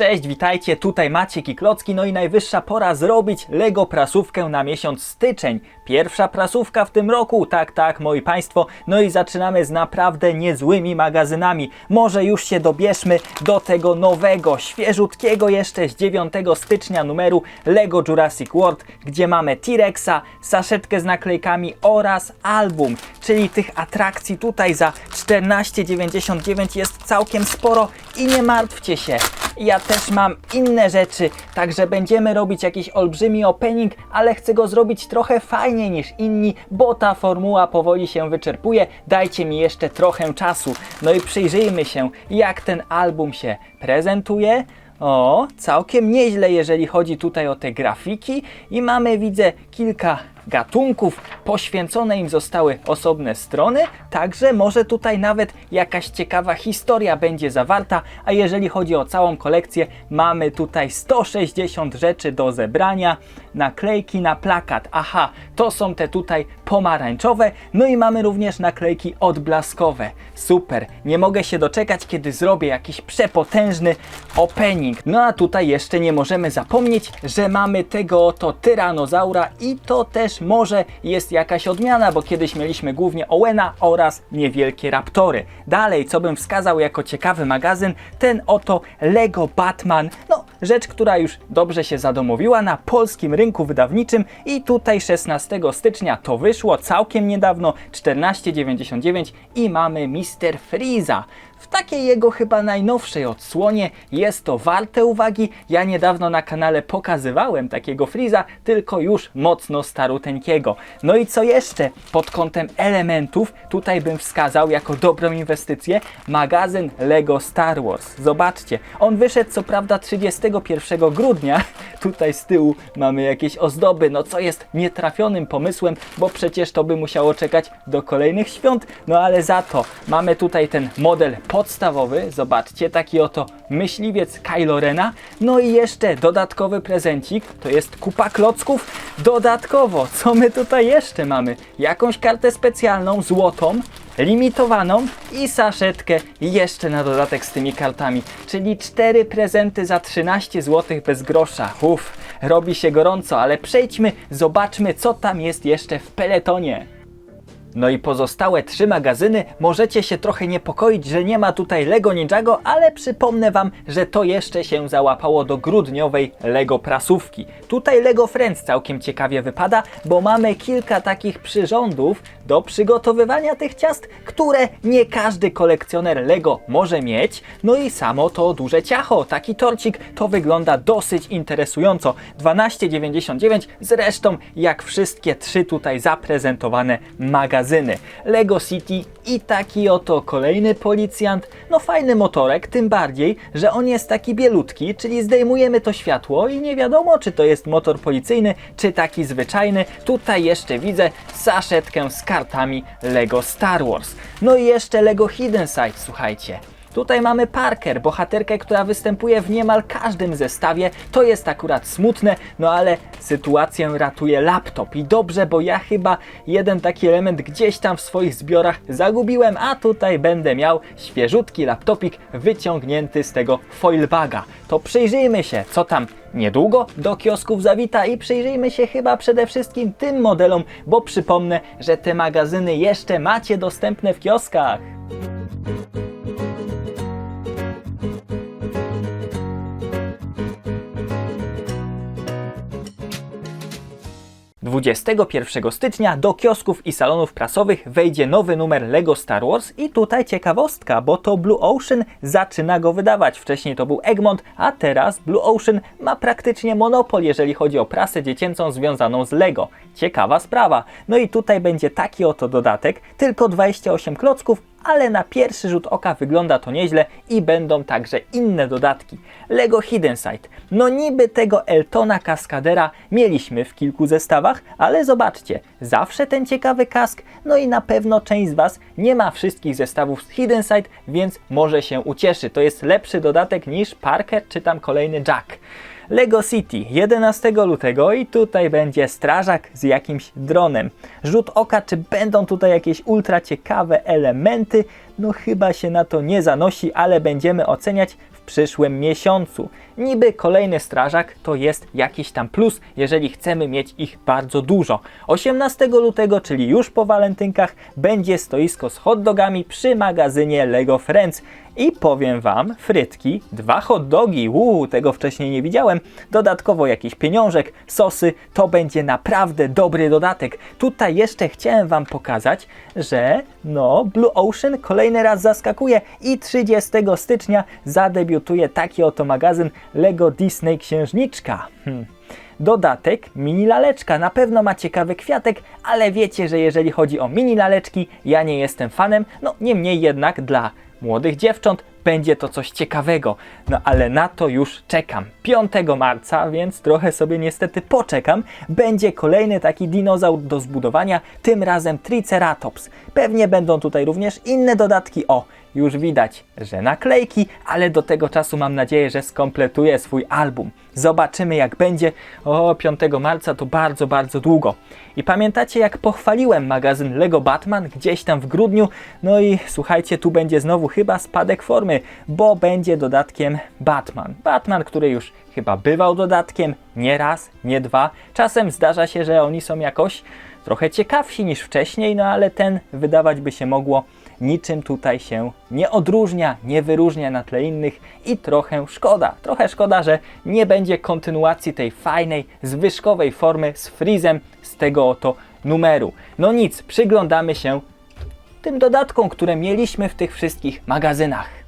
Cześć, witajcie, tutaj Maciek i Klocki, no i najwyższa pora zrobić Lego prasówkę na miesiąc styczeń. Pierwsza prasówka w tym roku, tak, tak, moi Państwo, no i zaczynamy z naprawdę niezłymi magazynami. Może już się dobierzmy do tego nowego, świeżutkiego jeszcze z 9 stycznia numeru Lego Jurassic World, gdzie mamy T-Rexa, saszetkę z naklejkami oraz album, czyli tych atrakcji tutaj za 14,99 jest całkiem sporo i nie martwcie się, ja też mam inne rzeczy, także będziemy robić jakiś olbrzymi opening, ale chcę go zrobić trochę fajniej niż inni, bo ta formuła powoli się wyczerpuje. Dajcie mi jeszcze trochę czasu. No i przyjrzyjmy się, jak ten album się prezentuje. O, całkiem nieźle, jeżeli chodzi tutaj o te grafiki. I mamy, widzę, kilka gatunków, poświęcone im zostały osobne strony, także może tutaj nawet jakaś ciekawa historia będzie zawarta, a jeżeli chodzi o całą kolekcję, mamy tutaj 160 rzeczy do zebrania, naklejki na plakat, aha, to są te tutaj pomarańczowe, no i mamy również naklejki odblaskowe, super, nie mogę się doczekać, kiedy zrobię jakiś przepotężny opening, no a tutaj jeszcze nie możemy zapomnieć, że mamy tego oto tyranozaura i to też może jest jakaś odmiana, bo kiedyś mieliśmy głównie Owena oraz niewielkie raptory. Dalej, co bym wskazał jako ciekawy magazyn, ten oto Lego Batman, no rzecz, która już dobrze się zadomowiła na polskim rynku wydawniczym i tutaj 16 stycznia to wyszło całkiem niedawno, 14,99 i mamy Mister Freeza. W takiej jego chyba najnowszej odsłonie jest to warte uwagi. Ja niedawno na kanale pokazywałem takiego Freeza, tylko już mocno staruteńkiego. No i co jeszcze pod kątem elementów, tutaj bym wskazał jako dobrą inwestycję magazyn Lego Star Wars. Zobaczcie, on wyszedł co prawda 31 grudnia. Tutaj z tyłu mamy jakieś ozdoby, no co jest nietrafionym pomysłem, bo przecież to by musiało czekać do kolejnych świąt. No ale za to mamy tutaj ten model podstawowy, zobaczcie, taki oto myśliwiec Kylo Rena. No i jeszcze dodatkowy prezencik, to jest kupa klocków. Dodatkowo, co my tutaj jeszcze mamy? Jakąś kartę specjalną, złotą, limitowaną i saszetkę jeszcze na dodatek z tymi kartami, czyli cztery prezenty za 13 zł bez grosza. Uff, robi się gorąco, ale przejdźmy, zobaczmy co tam jest jeszcze w peletonie. No i pozostałe trzy magazyny możecie się trochę niepokoić, że nie ma tutaj Lego Ninjago, ale przypomnę Wam, że to jeszcze się załapało do grudniowej Lego prasówki. Tutaj Lego Friends całkiem ciekawie wypada, bo mamy kilka takich przyrządów do przygotowywania tych ciast, które nie każdy kolekcjoner Lego może mieć. No i samo to duże ciacho, taki torcik, to wygląda dosyć interesująco. 12,99 zresztą jak wszystkie trzy tutaj zaprezentowane magazyny magazyny. Lego City i taki oto kolejny policjant. No fajny motorek, tym bardziej, że on jest taki bielutki, czyli zdejmujemy to światło i nie wiadomo, czy to jest motor policyjny, czy taki zwyczajny. Tutaj jeszcze widzę saszetkę z kartami Lego Star Wars. No i jeszcze Lego Hidden Side, słuchajcie. Tutaj mamy Parker, bohaterkę, która występuje w niemal każdym zestawie. To jest akurat smutne, no ale sytuację ratuje laptop. I dobrze, bo ja chyba jeden taki element gdzieś tam w swoich zbiorach zagubiłem, a tutaj będę miał świeżutki laptopik wyciągnięty z tego foilbaga. To przyjrzyjmy się, co tam niedługo do kiosków zawita i przyjrzyjmy się chyba przede wszystkim tym modelom, bo przypomnę, że te magazyny jeszcze macie dostępne w kioskach. 21 stycznia do kiosków i salonów prasowych wejdzie nowy numer Lego Star Wars i tutaj ciekawostka, bo to Blue Ocean zaczyna go wydawać. Wcześniej to był Egmont, a teraz Blue Ocean ma praktycznie monopol, jeżeli chodzi o prasę dziecięcą związaną z Lego. Ciekawa sprawa. No i tutaj będzie taki oto dodatek, tylko 28 klocków, ale na pierwszy rzut oka wygląda to nieźle i będą także inne dodatki. Lego Hidden Side. No niby tego Eltona Kaskadera mieliśmy w kilku zestawach, ale zobaczcie, zawsze ten ciekawy kask, no i na pewno część z Was nie ma wszystkich zestawów z Hidden Side, więc może się ucieszy. To jest lepszy dodatek niż Parker czy tam kolejny Jack. Lego City 11 lutego i tutaj będzie strażak z jakimś dronem. Rzut oka, czy będą tutaj jakieś ultra ciekawe elementy. No chyba się na to nie zanosi, ale będziemy oceniać w przyszłym miesiącu. Niby kolejny strażak to jest jakiś tam plus, jeżeli chcemy mieć ich bardzo dużo. 18 lutego, czyli już po walentynkach, będzie stoisko z hot dogami przy magazynie Lego Friends. I powiem Wam, frytki, dwa hot dogi, uuu, tego wcześniej nie widziałem, dodatkowo jakiś pieniążek, sosy, to będzie naprawdę dobry dodatek. Tutaj jeszcze chciałem Wam pokazać, że no, Blue Ocean kolejny raz zaskakuje i 30 stycznia zadebiutuje taki oto magazyn Lego Disney Księżniczka. Hmm. Dodatek mini laleczka. Na pewno ma ciekawy kwiatek, ale wiecie, że jeżeli chodzi o mini laleczki, ja nie jestem fanem. No niemniej jednak dla młodych dziewcząt będzie to coś ciekawego. No ale na to już czekam. 5 marca, więc trochę sobie niestety poczekam. Będzie kolejny taki dinozaur do zbudowania, tym razem Triceratops. Pewnie będą tutaj również inne dodatki. O, już widać, że naklejki, ale do tego czasu mam nadzieję, że skompletuję swój album. Zobaczymy jak będzie. O, 5 marca to bardzo, bardzo długo. I pamiętacie jak pochwaliłem magazyn Lego Batman gdzieś tam w grudniu? No i słuchajcie, tu będzie znowu chyba spadek formy, bo będzie dodatkiem Batman. Batman, który już chyba bywał dodatkiem, nie raz, nie dwa. Czasem zdarza się, że oni są jakoś trochę ciekawsi niż wcześniej, no ale ten wydawać by się mogło niczym tutaj się nie odróżnia, nie wyróżnia na tle innych i trochę szkoda. Trochę szkoda, że nie będzie kontynuacji tej fajnej, zwyżkowej formy z Freezem z tego oto numeru. No nic, przyglądamy się tym dodatkom, które mieliśmy w tych wszystkich magazynach.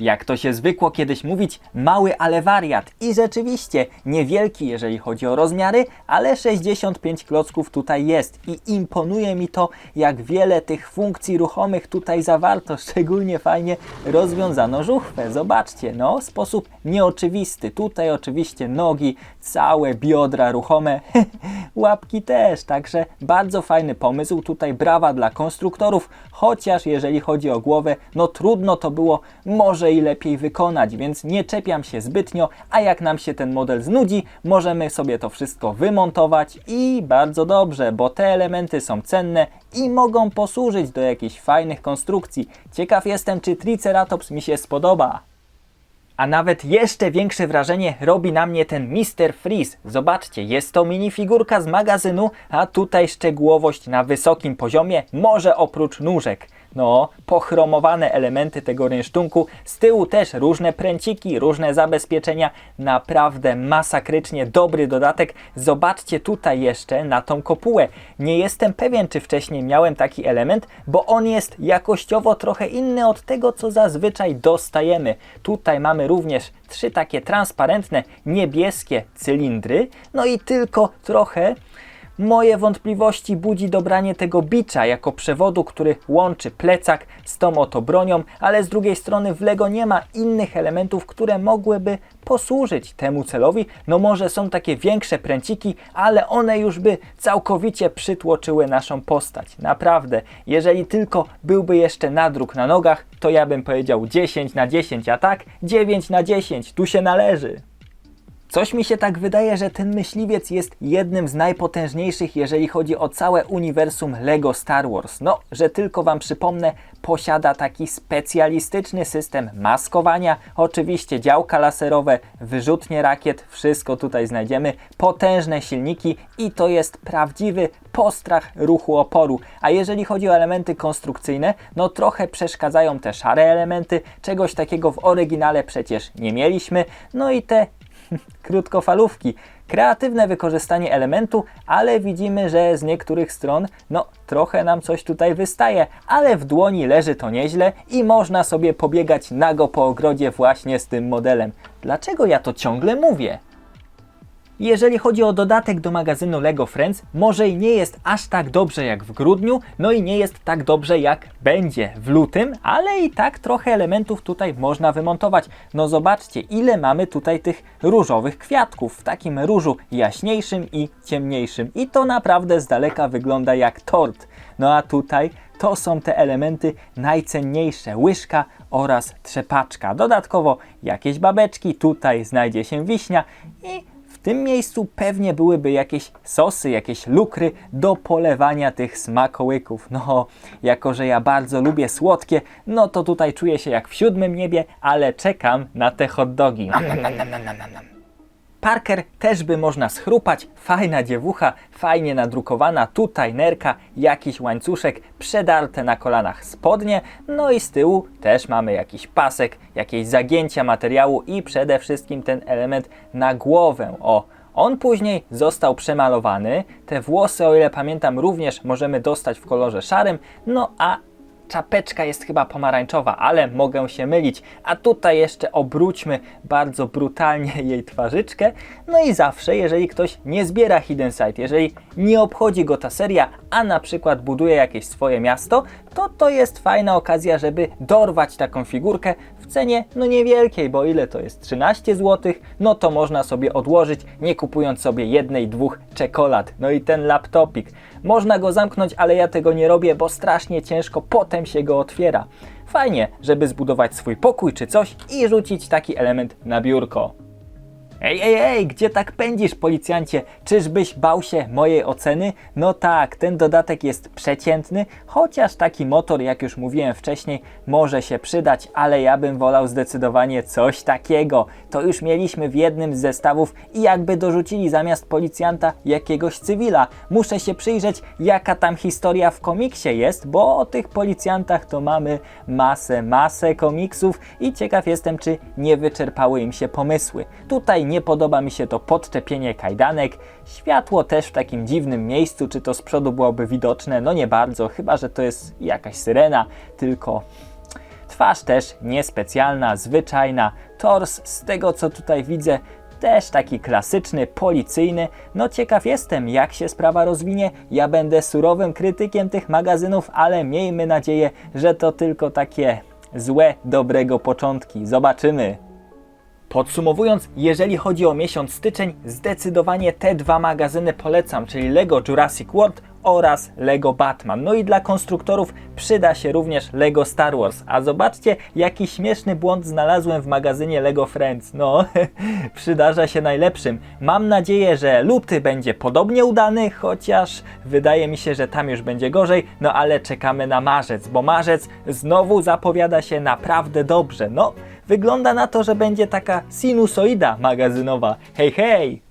Jak to się zwykło kiedyś mówić, mały ale wariat. I rzeczywiście niewielki, jeżeli chodzi o rozmiary, ale 65 klocków tutaj jest. I imponuje mi to, jak wiele tych funkcji ruchomych tutaj zawarto. Szczególnie fajnie rozwiązano żuchwę. Zobaczcie, no, sposób nieoczywisty. Tutaj oczywiście nogi, całe biodra ruchome, łapki też. Także bardzo fajny pomysł. Tutaj brawa dla konstruktorów, chociaż jeżeli chodzi o głowę, no trudno to było może i lepiej wykonać, więc nie czepiam się zbytnio, a jak nam się ten model znudzi, możemy sobie to wszystko wymontować i bardzo dobrze, bo te elementy są cenne i mogą posłużyć do jakichś fajnych konstrukcji. Ciekaw jestem, czy Triceratops mi się spodoba. A nawet jeszcze większe wrażenie robi na mnie ten Mr. Freeze. Zobaczcie, jest to minifigurka z magazynu, a tutaj szczegółowość na wysokim poziomie, może oprócz nóżek. No, pochromowane elementy tego rynsztunku, z tyłu też różne pręciki, różne zabezpieczenia, naprawdę masakrycznie dobry dodatek. Zobaczcie tutaj jeszcze na tą kopułę. Nie jestem pewien, czy wcześniej miałem taki element, bo on jest jakościowo trochę inny od tego, co zazwyczaj dostajemy. Tutaj mamy również trzy takie transparentne, niebieskie cylindry, no i tylko trochę Moje wątpliwości budzi dobranie tego bicza jako przewodu, który łączy plecak z tą oto bronią, ale z drugiej strony w LEGO nie ma innych elementów, które mogłyby posłużyć temu celowi. No może są takie większe pręciki, ale one już by całkowicie przytłoczyły naszą postać. Naprawdę, jeżeli tylko byłby jeszcze nadruk na nogach, to ja bym powiedział 10 na 10, a tak 9 na 10, tu się należy. Coś mi się tak wydaje, że ten myśliwiec jest jednym z najpotężniejszych, jeżeli chodzi o całe uniwersum Lego Star Wars. No, że tylko Wam przypomnę, posiada taki specjalistyczny system maskowania, oczywiście działka laserowe, wyrzutnie rakiet, wszystko tutaj znajdziemy, potężne silniki i to jest prawdziwy postrach ruchu oporu. A jeżeli chodzi o elementy konstrukcyjne, no trochę przeszkadzają te szare elementy, czegoś takiego w oryginale przecież nie mieliśmy, no i te krótkofalówki. Kreatywne wykorzystanie elementu, ale widzimy, że z niektórych stron, no trochę nam coś tutaj wystaje, ale w dłoni leży to nieźle i można sobie pobiegać nago po ogrodzie właśnie z tym modelem. Dlaczego ja to ciągle mówię? Jeżeli chodzi o dodatek do magazynu LEGO Friends, może i nie jest aż tak dobrze jak w grudniu, no i nie jest tak dobrze jak będzie w lutym, ale i tak trochę elementów tutaj można wymontować. No zobaczcie, ile mamy tutaj tych różowych kwiatków w takim różu jaśniejszym i ciemniejszym. I to naprawdę z daleka wygląda jak tort. No a tutaj to są te elementy najcenniejsze, łyżka oraz trzepaczka. Dodatkowo jakieś babeczki, tutaj znajdzie się wiśnia i tym miejscu pewnie byłyby jakieś sosy, jakieś lukry do polewania tych smakołyków. No, jako że ja bardzo lubię słodkie, no to tutaj czuję się jak w siódmym niebie, ale czekam na te hot dogi. Nam, nam, nam, nam, nam, nam. Parker też by można schrupać, fajna dziewucha, fajnie nadrukowana, tutaj nerka, jakiś łańcuszek, przedarte na kolanach spodnie, no i z tyłu też mamy jakiś pasek, jakieś zagięcia materiału i przede wszystkim ten element na głowę, o. On później został przemalowany, te włosy, o ile pamiętam, również możemy dostać w kolorze szarym, no a czapeczka jest chyba pomarańczowa, ale mogę się mylić. A tutaj jeszcze obróćmy bardzo brutalnie jej twarzyczkę. No i zawsze, jeżeli ktoś nie zbiera Hidden Side, jeżeli nie obchodzi go ta seria, a na przykład buduje jakieś swoje miasto, to to jest fajna okazja, żeby dorwać taką figurkę cenie no niewielkiej, bo ile to jest 13 zł, no to można sobie odłożyć, nie kupując sobie jednej, dwóch czekolad. No i ten laptopik. Można go zamknąć, ale ja tego nie robię, bo strasznie ciężko potem się go otwiera. Fajnie, żeby zbudować swój pokój czy coś i rzucić taki element na biurko. Ej, ej, ej, gdzie tak pędzisz, policjancie? Czyżbyś bał się mojej oceny? No tak, ten dodatek jest przeciętny, chociaż taki motor, jak już mówiłem wcześniej, może się przydać, ale ja bym wolał zdecydowanie coś takiego. To już mieliśmy w jednym z zestawów i jakby dorzucili zamiast policjanta jakiegoś cywila. Muszę się przyjrzeć, jaka tam historia w komiksie jest, bo o tych policjantach to mamy masę, masę komiksów i ciekaw jestem, czy nie wyczerpały im się pomysły. Tutaj nie podoba mi się to podczepienie kajdanek, światło też w takim dziwnym miejscu, czy to z przodu byłoby widoczne, no nie bardzo, chyba że to jest jakaś syrena, tylko twarz też niespecjalna, zwyczajna, tors z tego co tutaj widzę też taki klasyczny, policyjny. No ciekaw jestem, jak się sprawa rozwinie. Ja będę surowym krytykiem tych magazynów, ale miejmy nadzieję, że to tylko takie złe, dobrego początki. Zobaczymy. Podsumowując, jeżeli chodzi o miesiąc styczeń, zdecydowanie te dwa magazyny polecam, czyli Lego Jurassic World oraz Lego Batman. No i dla konstruktorów przyda się również Lego Star Wars. A zobaczcie, jaki śmieszny błąd znalazłem w magazynie Lego Friends. No, przydarza się najlepszym. Mam nadzieję, że luty będzie podobnie udany, chociaż wydaje mi się, że tam już będzie gorzej. No ale czekamy na marzec, bo marzec znowu zapowiada się naprawdę dobrze. No, wygląda na to, że będzie taka sinusoida magazynowa. Hej, hej!